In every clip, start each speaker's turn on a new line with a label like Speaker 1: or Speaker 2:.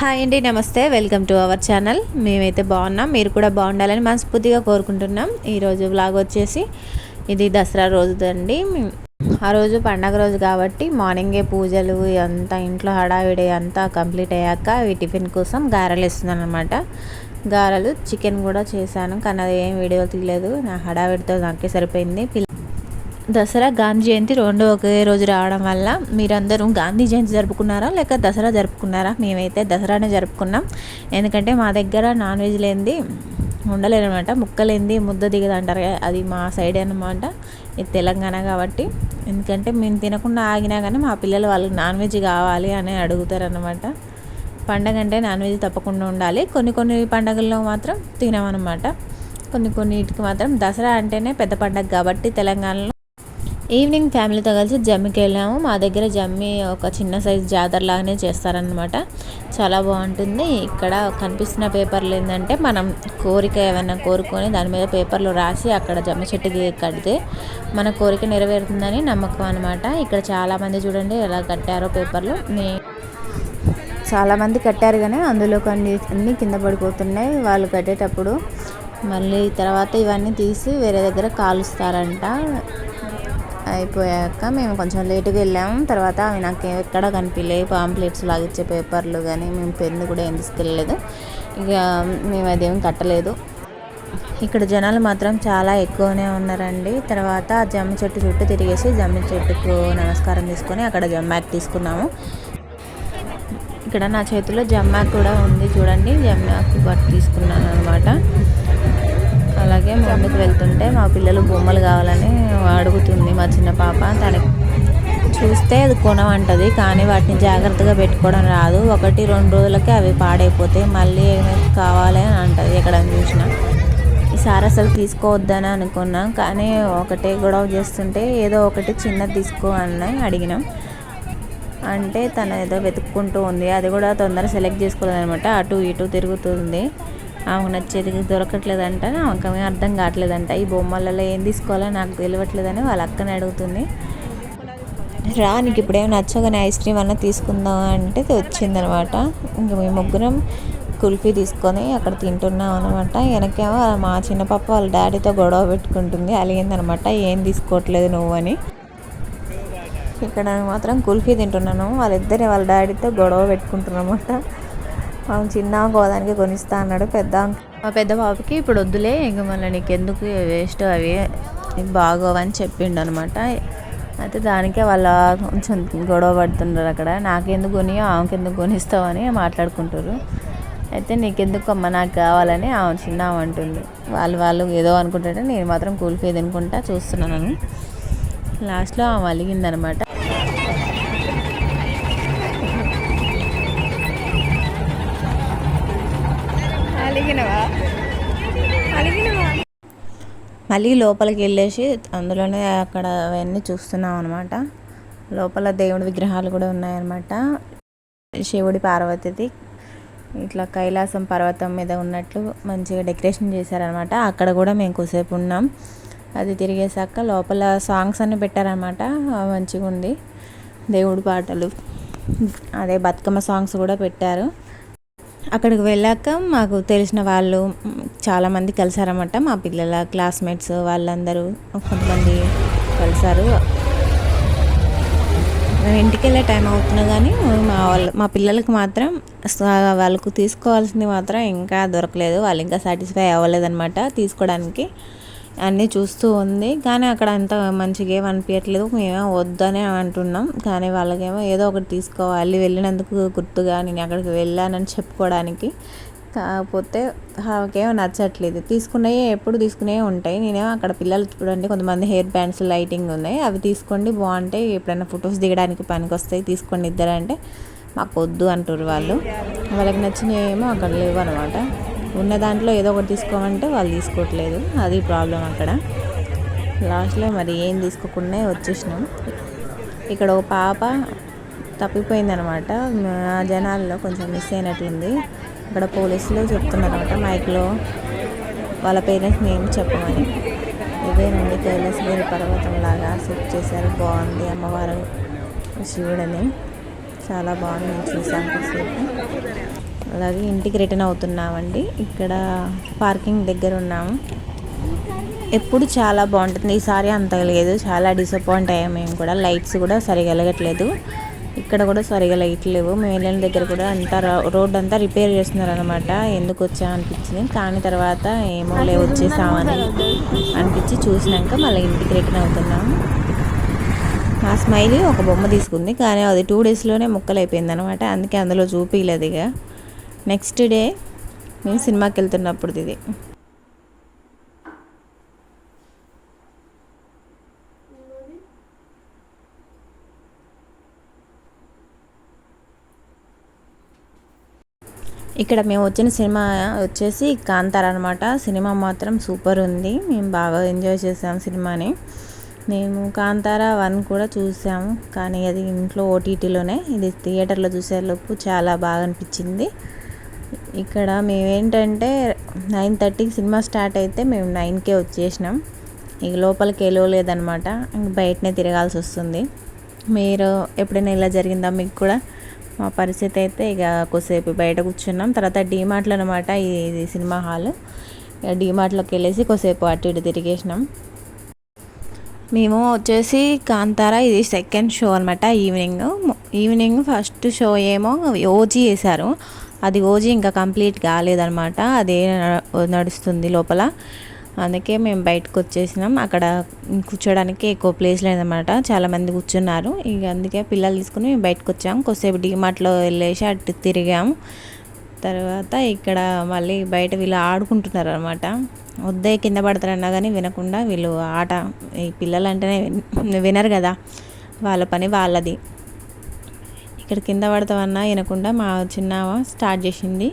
Speaker 1: Hi అండి నమస్తే. Welcome to our channel. మేమైతే బాగున్నాం. మీరు కూడా బాగుండాలని మనస్ఫూర్తిగా కోరుకుంటున్నాం. ఈరోజు బ్లాగ్ వచ్చేసి ఇది దసరా రోజుదండి. ఆ రోజు పండగ రోజు కాబట్టి మార్నింగే పూజలు అంతా ఇంట్లో హడావిడి అంతా కంప్లీట్ అయ్యాక ఈ టిఫిన్ కోసం గారెలు ఇస్తున్నాను అనమాట గారెలు చికెన్ కూడా చేశాను కానీ అది ఏం వీడియో తీయలేదు. నా హడావిడితో నాకే సరిపోయింది. పిల్ల దసరా గాంధీ జయంతి రెండు ఒకే రోజు రావడం వల్ల మీరందరూ గాంధీ జయంతి జరుపుకున్నారా? లేక దసరా జరుపుకున్నారా? మేమైతే దసరానే జరుపుకున్నాం. ఎందుకంటే మా దగ్గర నాన్ వెజ్ లేనిది ఉండలేనమాట ముక్కలేంది ముద్ద దిగదు అంటారు అది మా సైడ్ అనమాట ఇది తెలంగాణ కాబట్టి. ఎందుకంటే మేము తినకుండా ఆగినా కానీ మా పిల్లలు వాళ్ళకి నాన్ వెజ్ కావాలి అని అడుగుతారనమాట పండగ అంటే నాన్ వెజ్ తప్పకుండా ఉండాలి. కొన్ని కొన్ని పండగల్లో మాత్రం తినమనమాట కొన్ని కొన్నిటికి మాత్రం దసరా అంటేనే పెద్ద పండగ కాబట్టి తెలంగాణలో ఈవినింగ్ ఫ్యామిలీతో కలిసి జమ్మికి వెళ్ళాము. మా దగ్గర జమ్మి ఒక చిన్న సైజ్ జాతర లాగానే చేస్తారనమాట చాలా బాగుంటుంది. ఇక్కడ కనిపిస్తున్న పేపర్లు ఏంటంటే మనం కోరిక ఏమైనా కోరుకొని దాని మీద పేపర్లు రాసి అక్కడ జమ్మి చెట్టుకి కడితే మన కోరిక నెరవేరుతుందని నమ్మకం అనమాట ఇక్కడ చాలామంది చూడండి ఎలా కట్టారో పేపర్లు. నే చాలామంది కట్టారు కానీ అందులో కొన్ని అన్నీ కింద పడిపోతున్నాయి. వాళ్ళు కట్టేటప్పుడు మళ్ళీ తర్వాత ఇవన్నీ తీసి వేరే దగ్గర కాలుస్తారంట. అయిపోయాక మేము కొంచెం లేటుగా వెళ్ళాము తర్వాత అవి నాకు ఎక్కడ కనిపించలేదు పాంప్లెట్స్ లాగిచ్చే పేపర్లు కానీ మేము పెన్ను కూడా ఏం తీసుకెళ్ళలేదు. ఇక మేము అదేం కట్టలేదు. ఇక్కడ జనాలు మాత్రం చాలా ఎక్కువనే ఉన్నారండి. తర్వాత జమ్మి చెట్టు చుట్టూ తిరిగేసి జమ్మి చెట్టుకు నమస్కారం తీసుకొని అక్కడ జమ్మాక్ తీసుకున్నాము. ఇక్కడ నా చేతిలో జమ్మాక్ కూడా ఉంది. చూడండి జమ్మాక్ బట్ తీసుకున్నాను అనమాట అలాగే ముందుకు వెళ్తుంటే మా పిల్లలు బొమ్మలు కావాలని అడుగుతుంది మా చిన్న పాప. తనకి చూస్తే అది కొనమంటది కానీ వాటిని జాగ్రత్తగా పెట్టుకోవడం రాదు. ఒకటి రెండు రోజులకి అవి పాడైపోతాయి. మళ్ళీ ఏమైనా కావాలి అని అంటుంది ఎక్కడ చూసినా. ఈసారి అసలు తీసుకోవద్దని అనుకున్నాం కానీ ఒకటే గొడవ చేస్తుంటే ఏదో ఒకటి చిన్నది తీసుకో అని అడిగినాం. అంటే తను ఏదో వెతుక్కుంటూ ఉంది. అది కూడా తొందర సెలెక్ట్ చేసుకోలేదనమాట అటు ఇటు తిరుగుతుంది. ఆమెకు నచ్చేది దొరకట్లేదంట ఆమెకు అర్థం కావట్లేదంట. ఈ బొమ్మలలో ఏం తీసుకోవాలో నాకు తెలియట్లేదని వాళ్ళ అక్కని అడుగుతుంది. రా నీకు ఇప్పుడేం నచ్చగానే ఐస్ క్రీమ్ అన్న తీసుకుందాం అంటే వచ్చిందనమాట. ఇంక మేము ముగ్గురం కుల్ఫీ తీసుకొని అక్కడ తింటున్నాం అనమాట వెనకేమో మా చిన్న పాప వాళ్ళ డాడీతో గొడవ పెట్టుకుంటుంది అలిగిందనమాట. ఏం తీసుకోవట్లేదు నువ్వు అని. ఇక్కడ మాత్రం కుల్ఫీ తింటున్నాను. వాళ్ళిద్దరే వాళ్ళ డాడీతో గొడవ పెట్టుకుంటున్నమాట చిన్న గోదానికి కొనిస్తా అన్నాడు పెద్ద మా పెద్ద బాబుకి ఇప్పుడు వద్దులే ఇంక మళ్ళీ నీకు ఎందుకు వేస్ట్ అవి? బాగోవని చెప్పిండు అనమాట అయితే దానికే వాళ్ళ కొంచెం గొడవ పడుతున్నారు అక్కడ. నాకెందుకు కొని ఆమెకి ఎందుకు కొనిస్తావని మాట్లాడుకుంటారు అయితే నీకెందుకు అమ్మ నాకు కావాలని ఆమె చిన్న అంటుంది. వాళ్ళు వాళ్ళు ఏదో అనుకుంటుంటే నేను మాత్రం కూల్ఫీ తినుకుంటా చూస్తున్నాను. లాస్ట్లో ఆమె అలిగిందనమాట. అలిగినవా అలిగినవా మళ్ళీ లోపలికి వెళ్ళేసి అందులోనే అక్కడ అవన్నీ చూస్తున్నాం అనమాట లోపల దేవుడి విగ్రహాలు కూడా ఉన్నాయన్నమాట. శివుడి పార్వతిది. ఇట్లా కైలాసం పర్వతం మీద ఉన్నట్లు మంచిగా డెకరేషన్ చేశారనమాట అక్కడ కూడా మేము కొసేపు ఉన్నాం. అది తిరిగేసాక లోపల సాంగ్స్ అన్నీ పెట్టారనమాట మంచిగా ఉంది దేవుడి పాటలు. అదే బతుకమ్మ సాంగ్స్ కూడా పెట్టారు. అక్కడికి వెళ్ళాక మాకు తెలిసిన వాళ్ళు చాలామంది కలిసారన్నమాట. మా పిల్లల క్లాస్మేట్స్ వాళ్ళందరూ కొంతమంది కలిసారు. మేము ఇంటికి వెళ్ళే టైం అవుతున్నా కానీ మా వాళ్ళు మా పిల్లలకి మాత్రం వాళ్ళకు తీసుకోవాల్సింది మాత్రం ఇంకా దొరకలేదు. వాళ్ళు ఇంకా సాటిస్ఫై అవ్వలేదన్నమాట తీసుకోవడానికి. అన్నీ చూస్తూ ఉంది. కానీ అక్కడ అంత మంచిగా ఏం అనిపించట్లేదు మేమేమో వద్దనే అంటున్నాం. కానీ వాళ్ళకేమో ఏదో ఒకటి తీసుకోవాలి. వెళ్ళినందుకు గుర్తుగా నేను అక్కడికి వెళ్ళానని చెప్పుకోవడానికి. కాకపోతే ఆమెకేమో నచ్చట్లేదు. తీసుకున్నవి ఎప్పుడు తీసుకునే ఉంటాయి. నేనేమో అక్కడ పిల్లలు చూడండి కొంతమంది హెయిర్ బ్యాండ్స్ లైటింగ్ ఉన్నాయి. అవి తీసుకోండి బాగుంటాయి. ఎప్పుడైనా ఫొటోస్ దిగడానికి పనికి వస్తాయి తీసుకోండి ఇద్దరంటే మాకు వద్దు అంటారు వాళ్ళు. వాళ్ళకి నచ్చినవి ఏమో అక్కడ లేవు అనమాట ఉన్న దాంట్లో ఏదో ఒకటి తీసుకోమంటే వాళ్ళు తీసుకోవట్లేదు. అది ప్రాబ్లం అక్కడ. లాస్ట్లో మరి ఏం తీసుకోకుండా వచ్చేసినాం. ఇక్కడ ఒక పాప తప్పిపోయిందనమాట. జనాల్లో కొంచెం మిస్ అయినట్లుంది. ఇక్కడ పోలీసులు చెప్తున్నారనమాట మైక్లో వాళ్ళ పేరెంట్స్ నేమ్ చెప్పమని. ఇదేనండి కైలాసగిరి పర్వతం లాగా సెట్ చేశారు. బాగుంది అమ్మవారు శివుడని. చాలా బాగుంది మేము చూసాం కాసేపు అలాగే ఇంటికి రిటర్న్ అవుతున్నామండి. ఇక్కడ పార్కింగ్ దగ్గర ఉన్నాము. ఎప్పుడు చాలా బాగుంటుంది. ఈసారి అంత లేదు. చాలా డిసప్పాయింట్ అయ్యాము మేము కూడా. లైట్స్ కూడా సరిగా వెలగట్లేదు. ఇక్కడ కూడా సరిగా లైట్ లేవు. మేము వెళ్ళిన దగ్గర కూడా అంతా రోడ్ అంతా రిపేర్ చేస్తున్నారు అనమాట ఎందుకు వచ్చా అనిపించింది. కానీ తర్వాత ఏమో లేవు వచ్చేసామని అనిపించి చూసినాక మళ్ళీ ఇంటికి రిటర్న్ అవుతున్నాము మా స్మైలీ ఒక బొమ్మ తీసుకుంది. కానీ అది టూ డేస్లోనే ముక్కలు అయిపోయింది అనమాట అందుకే అందులో చూపించలేదు ఇక. నెక్స్ట్ డే మేము సినిమాకి వెళ్తున్నప్పుడు ఇది. ఇక్కడ మేము వచ్చిన సినిమా వచ్చేసి కాంతార అనమాట సినిమా మాత్రం సూపర్ ఉంది. మేము బాగా ఎంజాయ్ చేసాము సినిమాని. మేము కాంతార వన్ కూడా చూసాము కానీ అది ఇంట్లో ఓటీటీలోనే ఇది థియేటర్లో చూసేలోపు చాలా బాగా అనిపించింది. ఇక్కడ మేమేంటంటే నైన్ థర్టీకి సినిమా స్టార్ట్ అయితే మేము నైన్కే వచ్చేసినాం. ఇక లోపలికి వెళ్ళలేదనమాట ఇంక బయటనే తిరగాల్సి వస్తుంది. మీరు ఎప్పుడైనా ఇలా జరిగిందా మీకు కూడా? మా పరిస్థితి అయితే ఇక కొద్దిసేపు బయట కూర్చున్నాం. తర్వాత డీమార్ట్లో అనమాట ఇది సినిమా హాల్. ఇక డీమార్ట్లోకి వెళ్ళేసి కొద్దిసేపు అటు ఇటు తిరిగేసినాం. మేము వచ్చేసి కాంతార ఇది సెకండ్ షో అనమాట ఈవినింగ్. ఈవినింగ్ ఫస్ట్ షో ఏమో ఓజీ వేశారు అది ఓజీ ఇంకా కంప్లీట్ కాలేదనమాట అదే నడుస్తుంది లోపల. అందుకే మేము బయటకు వచ్చేసినాం. అక్కడ కూర్చోడానికి ఎక్కువ ప్లేస్ లేదనమాట చాలామంది కూర్చున్నారు. ఇక అందుకే పిల్లలు తీసుకుని మేము బయటకు వచ్చాము కొద్దిసేపు డిమార్ట్లో వెళ్ళేసి అటు తిరిగాము తర్వాత ఇక్కడ మళ్ళీ బయట వీళ్ళు ఆడుకుంటున్నారు అనమాట వద్దే కింద పడతారన్నా కానీ వినకుండా వీళ్ళు ఆట ఈ పిల్లలు అంటేనే వినరు కదా. వాళ్ళ పని వాళ్ళది. ఇక్కడ కింద పడతామన్నా వినకుండా మా చిన్న స్టార్ట్ చేసింది.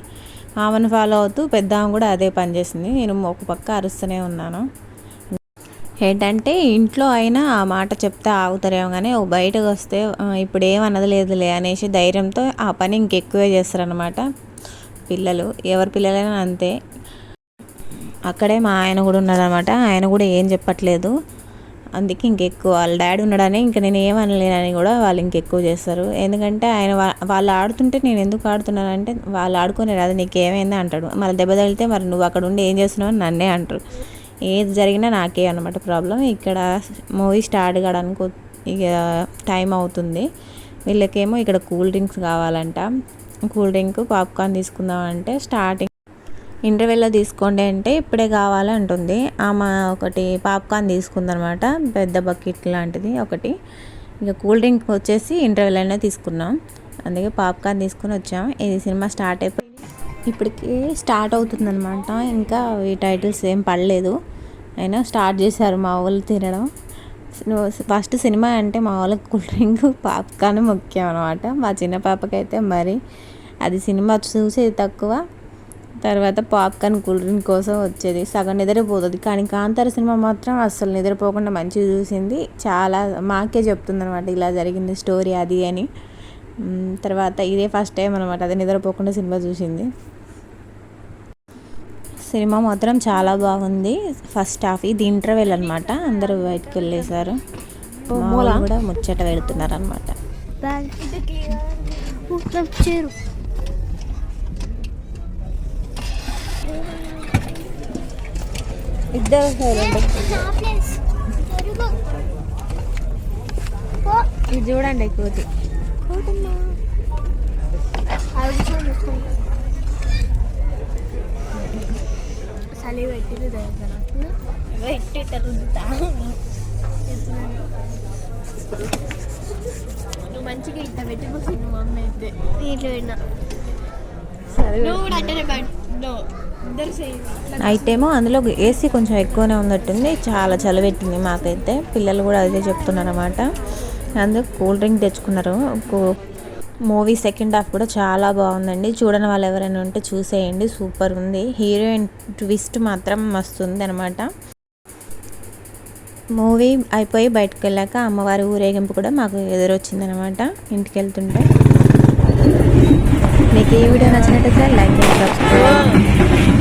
Speaker 1: ఆమెను ఫాలో అవుతూ పెద్ద ఆమె కూడా అదే పని చేసింది. నేను ఒక పక్క అరుస్తూనే ఉన్నాను. ఏంటంటే ఇంట్లో అయినా ఆ మాట చెప్తే ఆగుతారేమో కానీ ఓ బయటకు వస్తే ఇప్పుడు ఏమన్నది లేదులే అనేసి ధైర్యంతో ఆ పని ఇంకెక్కువే చేస్తారనమాట పిల్లలు. ఎవరి పిల్లలైనా అంతే. అక్కడే మా ఆయన కూడా ఉన్నారనమాట ఆయన కూడా ఏం చెప్పట్లేదు. అందుకే ఇంకెక్కువ వాళ్ళ డాడీ ఉన్నాడని ఇంకా నేను ఏమనలేనని కూడా వాళ్ళు ఇంకెక్కువ చేస్తారు. ఎందుకంటే ఆయన వాళ్ళు ఆడుతుంటే నేను ఎందుకు ఆడుతున్నానంటే వాళ్ళు ఆడుకునే రాదు నీకు ఏమైంది అంటాడు. మళ్ళీ దెబ్బ తగిలితే మరి నువ్వు అక్కడ ఉండి ఏం చేస్తున్నావు అని నన్నే అంటారు. ఏది జరిగినా నాకే అనమాట ప్రాబ్లం. ఇక్కడ మూవీ స్టార్ట్ కావడానికి ఇక టైం అవుతుంది. వీళ్ళకేమో ఇక్కడ కూల్ డ్రింక్స్ కావాలంట. కూల్ డ్రింక్ పాప్కార్న్ తీసుకుందామంటే స్టార్టింగ్ ఇంటర్వెల్లో తీసుకోండి అంటే ఇప్పుడే కావాలంటుంది ఆమె ఒకటి పాప్కార్న్ తీసుకుందనమాట పెద్ద బకెట్ లాంటిది ఒకటి. ఇక కూల్ డ్రింక్ వచ్చేసి ఇంటర్వెల్లోనే తీసుకున్నాం. అందుకే పాప్కార్న్ తీసుకుని వచ్చాం. ఇది సినిమా స్టార్ట్ అయిపోయి ఇప్పటికి స్టార్ట్ అవుతుందనమాట. ఇంకా ఈ టైటిల్స్ ఏం పడలేదు. అయినా స్టార్ట్ చేశారు మా వాళ్ళు తినడం. ఫస్ట్ సినిమా అంటే మా వాళ్ళకి కూల్ డ్రింక్ పాప్కార్న్ ముఖ్యం అనమాట. మా చిన్న పాపకైతే మరి. అది సినిమా చూసేది తక్కువ. తర్వాత పాప్కార్న్ కూల్ డ్రింక్ కోసం వచ్చేది. సగం నిద్రపోతుంది. కానీ కాంతార సినిమా మాత్రం అస్సలు నిద్రపోకుండా మంచిగా చూసింది. చాలా మాకే చెప్తుంది అనమాట ఇలా జరిగింది స్టోరీ అది అని. తర్వాత ఇదే ఫస్ట్ టైం అనమాట అది నిద్రపోకుండా సినిమా చూసింది. సినిమా మాత్రం చాలా బాగుంది. ఫస్ట్ హాఫ్ ఇది ఇంటర్వెల్ అనమాట అందరూ బయటకు వెళ్ళేశారు. కూడా ముచ్చట వెళుతున్నారు అనమాట ఇద్దరు ఇది చూడండి కోతి.
Speaker 2: చలి పెట్టింది పెట్టేట నువ్వు మంచిగా ఇట్లా పెట్టిపోసి నువ్వు అమ్మ అయితే దీంట్లో విన్నా నువ్వు కూడా అంటే
Speaker 1: నైట్ ఏమో అందులో ఏసీ కొంచెం ఎక్కువనే ఉన్నట్టుంది చాలా చలివెట్టింది మాకైతే. పిల్లలు కూడా అదే చెప్తున్నారు అనమాట అందుకు కూల్ డ్రింక్ తెచ్చుకున్నారు. మూవీ సెకండ్ హాఫ్ కూడా చాలా బాగుందండి. చూడని వాళ్ళు ఎవరైనా ఉంటే చూసేయండి. సూపర్ ఉంది. హీరోయిన్ ట్విస్ట్ మాత్రం మస్తు ఉంది అనమాట మూవీ అయిపోయి బయటకు వెళ్ళాక అమ్మవారి ఊరేగింపు కూడా మాకు ఎదురొచ్చిందనమాట ఇంటికి వెళ్తుంటే. మీకు ఈ వీడియో నచ్చినట్టయితే లైక్ సబ్స్క్రైబ్.